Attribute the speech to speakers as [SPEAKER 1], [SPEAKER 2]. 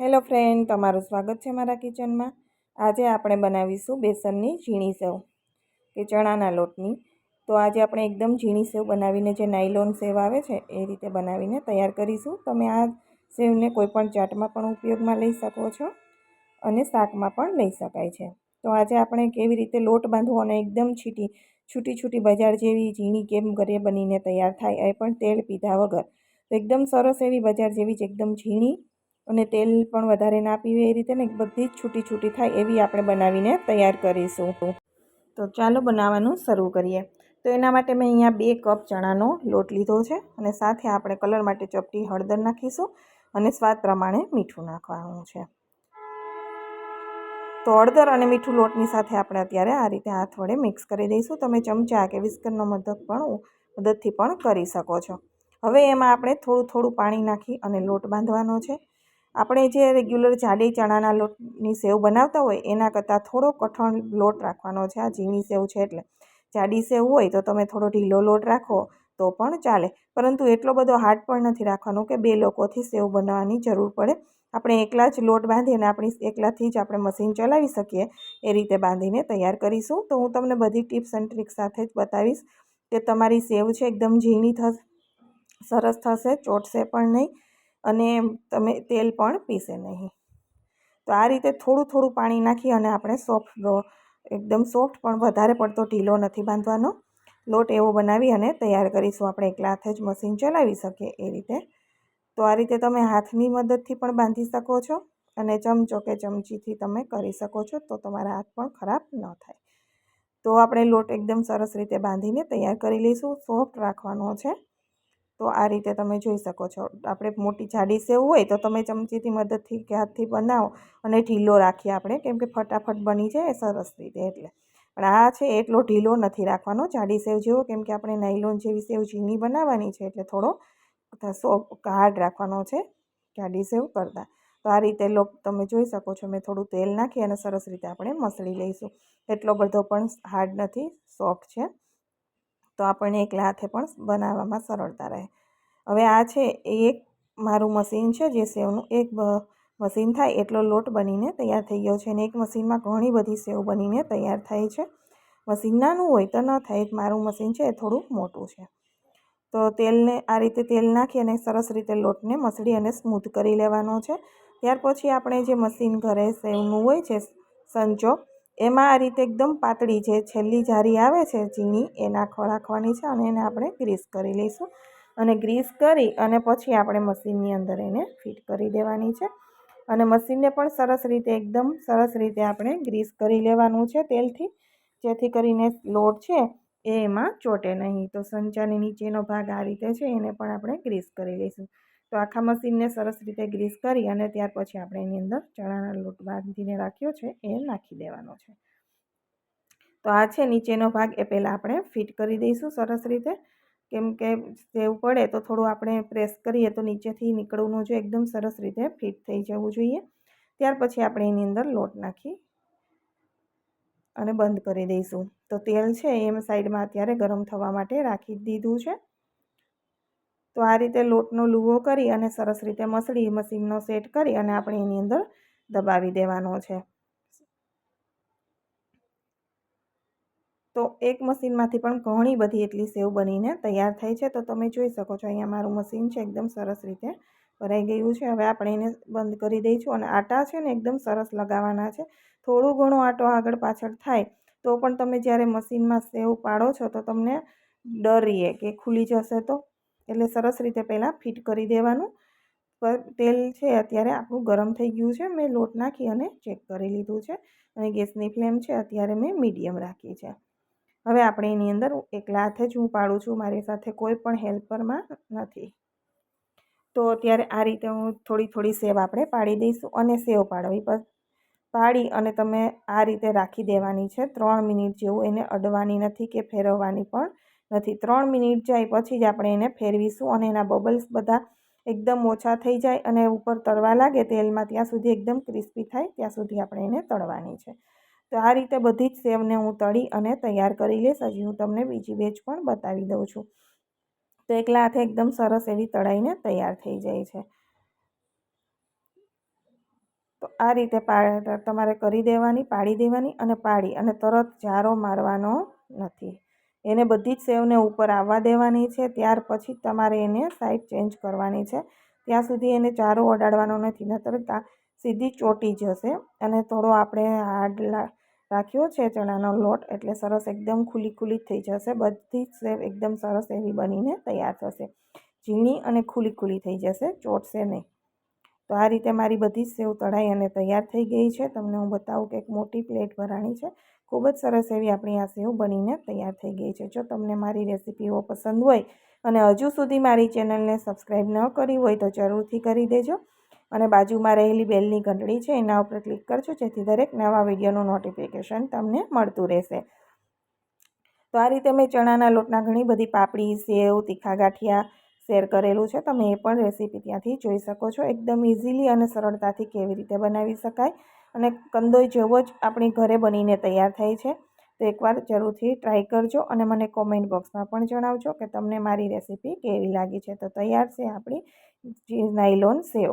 [SPEAKER 1] Hello friend, તમારું સ્વાગત છે મારા કિચનમાં. આજે આપણે બનાવીશું બેસનની ઝીણી સેવ કે ચણાના લોટની. તો આજે આપણે એકદમ ઝીણી સેવ બનાવીને જે નાયલોન સેવ આવે છે, એ રીતે બનાવીને તૈયાર કરીશું. તમે આ સેવને કોઈપણ ચાટમાં પણ ઉપયોગમાં લઈ શકો છો અને શાકમાં પણ લઈ શકાય છે. તો આજે આપણે કેવી રીતે લોટ બાંધવો અને એકદમ છીટી, છૂટી છૂટી બજાર જેવી ઝીણી કેમ ઘરે બનીને તૈયાર થાય એ પણ તેલ પીધા વગર. તો એકદમ સરસ એવી બજાર જેવી જ એકદમ ઝીણી અને તેલ પણ વધારે ના પીવે એ રીતે ને બધી જ છૂટી છૂટી થાય એવી આપણે બનાવીને તૈયાર કરીશું. તો ચાલો બનાવવાનું શરૂ કરીએ. તો એના માટે મેં અહીંયા બે કપ ચણાનો લોટ લીધો છે અને સાથે આપણે કલર માટે ચપટી હળદર નાખીશું અને સ્વાદ પ્રમાણે મીઠું નાખવાનું છે. તો હળદર અને મીઠું લોટની સાથે આપણે અત્યારે આ રીતે હાથ વડે મિક્સ કરી દઈશું. તમે ચમચા કે વિસ્કરનો મદદ પણ મદદથી પણ કરી શકો છો. હવે એમાં આપણે થોડું થોડું પાણી નાખી અને લોટ બાંધવાનો છે. આપણે જે રેગ્યુલર જાડી ચણાના લોટની સેવ બનાવતા હોય, એના કરતાં થોડો કઠણ લોટ રાખવાનો છે. આ ઝીણી સેવ છે એટલે જાડી સેવ હોય તો તમે થોડો ઢીલો લોટ રાખો તો પણ ચાલે. પરંતુ એટલો બધો હાર્ડ પણ નથી રાખવાનો કે બે લોકોથી સેવ બનાવવાની જરૂર પડે. આપણે એકલા જ લોટ બાંધીને આપણી એકલાથી જ આપણે મશીન ચલાવી શકીએ એ રીતે બાંધીને તૈયાર કરીશું. તો હું તમને બધી ટિપ્સ એન્ડ ટ્રિક્સ સાથે જ બતાવીશ કે તમારી સેવ છે, એકદમ ઝીણી થશે સરસ થશે, ચોટશે પણ નહીં. અને તમે તેલ પણ પીસે નહીં. તો આ રીતે થોડું થોડું પાણી નાખી અને આપણે સોફ્ટ એકદમ સોફ્ટ પણ વધારે પડતો ઢીલો નથી બાંધવાનો. લોટ એવો બનાવી અને તૈયાર કરીશું. આપણે એકલા જ મશીન ચલાવી શકીએ એ રીતે. તો આ રીતે તમે હાથની મદદથી પણ બાંધી શકો છો અને ચમચો કે ચમચીથી તમે કરી શકો છો તો તમારા હાથ પણ ખરાબ ન થાય. તો આપણે લોટ એકદમ સરસ રીતે બાંધીને તૈયાર કરી લઈશું. સોફ્ટ રાખવાનો છે. તો આ રીતે તમે જોઈ શકો છો. આપણે મોટી જાડી સેવ હોય તો તમે ચમચીથી મદદથી કે હાથથી બનાવો અને ઢીલો રાખીએ આપણે. કેમ કે ફટાફટ બની જાય સરસ રીતે એટલે. પણ આ છે એટલો ઢીલો નથી રાખવાનો. જાડી સેવ જેવો કેમ કે આપણે નાયલોન જેવી સેવ ઝીણી બનાવવાની છે એટલે થોડો હાર્ડ રાખવાનો છે જાડી સેવ કરતાં. તો આ રીતે લોક તમે જોઈ શકો છો મેં થોડું તેલ નાખી અને સરસ રીતે આપણે મસળી લઈશું. એટલો બધો પણ હાર્ડ નથી, સોફ્ટ છે. તો આપણને એકલા હાથે પણ બનાવવામાં સરળતા રહે. હવે આ છે એ એક મારું મશીન છે જે સેવનું એક મશીન થાય એટલો લોટ બનીને તૈયાર થઈ ગયો છે અને એક મશીનમાં ઘણી બધી સેવ બનીને તૈયાર થાય છે. મશીન નાનું હોય તો ન થાય મારું મશીન છે એ થોડું મોટું છે. તો તેલને આ રીતે તેલ નાખી અને સરસ રીતે લોટને મસળી અને સ્મૂથ કરી લેવાનો છે. ત્યાર પછી આપણે જે મશીન ઘરે સેવનું હોય છે, સંચો, એમાં આ રીતે એકદમ પાતળી જે છેલ્લી જારી આવે છે, ઝીણી એ નાખવા રાખવાની છે અને એને આપણે ગ્રીસ કરી લઈશું. અને ગ્રીસ કરી અને પછી આપણે મશીનની અંદર એને ફિટ કરી દેવાની છે. અને મશીનને પણ સરસ રીતે એકદમ સરસ રીતે આપણે ગ્રીસ કરી લેવાનું છે તેલથી. જેથી કરીને લોટ છે એ એમાં ચોટે નહીં. તો સંચાની નીચેનો ભાગ આ રીતે છે એને પણ આપણે ગ્રીસ કરી લઈશું. તો આખા મશીનને સરસ રીતે ગ્રીસ કરી અને ત્યાર પછી આપણે એની અંદર ચણાના લોટ બાંધીને રાખ્યો છે એ નાખી દેવાનો છે. તો આ છે નીચેનો ભાગ એ પહેલાં આપણે ફિટ કરી દઈશું સરસ રીતે. કેમ કે સેવ પડે તો થોડું આપણે પ્રેસ કરીએ તો નીચેથી નીકળવું જોઈએ એકદમ સરસ રીતે ફિટ થઈ જવું જોઈએ. ત્યાર પછી આપણે એની અંદર લોટ નાખી અને બંધ કરી દઈશું. તો તેલ છે એમ સાઈડમાં અત્યારે ગરમ થવા માટે રાખી દીધું છે. તો આ રીતે લોટનો લૂવો કરી અને સરસ રીતે મસળી મશીનનો સેટ કરી અને આપણે એની અંદર દબાવી દેવાનો છે. તો એક મશીનમાંથી પણ ઘણી બધી એટલી સેવ બનીને તૈયાર થઈ છે. તો તમે જોઈ શકો છો, અહીંયા મારું મશીન છે, એકદમ સરસ રીતે ભરાઈ ગયું છે. હવે આપણે એને બંધ કરી દઈશું અને આટા છે ને એકદમ સરસ લગાવવાના છે. થોડું ઘણું આટો આગળ પાછળ થાય તો પણ તમે જ્યારે મશીનમાં સેવ પાડો છો તો તમને ડરીએ કે ખુલી જશે તો. એટલે સરસ રીતે પહેલાં ફિટ કરી દેવાનું. તેલ છે અત્યારે આપણું ગરમ થઈ ગયું છે. મેં લોટ નાખી અને ચેક કરી લીધું છે અને ગેસની ફ્લેમ છે અત્યારે મેં મીડિયમ રાખી છે. હવે આપણે એની અંદર એકલા હાથે જ હું પાડું છું, મારી સાથે કોઈ પણ હેલ્પરમાં નથી. તો અત્યારે આ રીતે હું થોડી થોડી સેવ આપણે પાડી દઈશું અને સેવ પાડવી પાડી અને તમે આ રીતે રાખી દેવાની છે. ત્રણ મિનિટ જેવું એને અડવાની નથી કે ફેરવવાની પણ નથી. ત્રણ મિનિટ જાય પછી જ આપણે એને ફેરવીશું અને એના બબલ્સ બધા એકદમ ઓછા થઈ જાય અને ઉપર તળવા લાગે તેલમાં, ત્યાં સુધી એકદમ ક્રિસ્પી થાય, ત્યાં સુધી આપણે એને તળવાની છે. તો આ રીતે બધી જ સેવને હું તળી અને તૈયાર કરી લઈશ. હજી હું તમને બીજી બેચ પણ બતાવી દઉં છું. તો એકલા હાથે એકદમ સરસ એવી તળાઈને તૈયાર થઈ જાય છે. તો આ રીતે તમારે કરી દેવાની, પાડી દેવાની અને પાડી અને તરત જારો મારવાનો નથી. એને બધી જ સેવને ઉપર આવવા દેવાની છે. ત્યાર પછી તમારે એને સાઈડ ચેન્જ કરવાની છે. ત્યાં સુધી એને ચારો ઓડાડવાનો નથી. નહીતર સીધી ચોટી જશે અને થોડો આપણે હાર્ડ રાખ્યો છે ચણાનો લોટ, એટલે સરસ એકદમ ખુલ્લી ખુલ્લી થઈ જશે. બધી જ સેવ એકદમ સરસ એવી બનીને તૈયાર થશે. ઝીણી અને ખુલ્લી ખુલ્લી થઈ જશે, ચોટશે નહીં. તો આ રીતે મારી બધી જ સેવ તળાઈ અને તૈયાર થઈ ગઈ છે. તમને હું બતાવું કે એક મોટી પ્લેટ ભરાણી છે. ખૂબ જ સરસ એવી આપણી આ સેવ બનીને તૈયાર થઈ ગઈ છે. જો તમને મારી રેસીપીઓ પસંદ હોય અને હજુ સુધી મારી ચેનલને સબસ્ક્રાઈબ ન કરી હોય તો જરૂરથી કરી દેજો. અને બાજુમાં રહેલી બેલની ઘંટડી છે, એના ઉપર ક્લિક કરજો, જેથી દરેક નવા વિડીયોનું નોટિફિકેશન તમને મળતું રહેશે. તો આ રીતે મેં ચણાના લોટના ઘણી બધી પાપડી, સેવ તીખા ગાંઠિયા શેર કરેલું છે. તમે એ પણ રેસીપી ત્યાંથી જોઈ શકો છો. એકદમ ઇઝીલી અને સરળતાથી કેવી રીતે બનાવી શકાય. અને કંદોઈ જેવો જ આપણી ઘરે બનીને તૈયાર થાય છે. તો એકવાર જરૂરથી ટ્રાય કરજો અને મને કોમેન્ટ બોક્સમાં પણ જણાવજો કે તમને મારી રેસીપી કેવી લાગી છે. તો તૈયાર છે આપણી જે નાયલોન સેવ.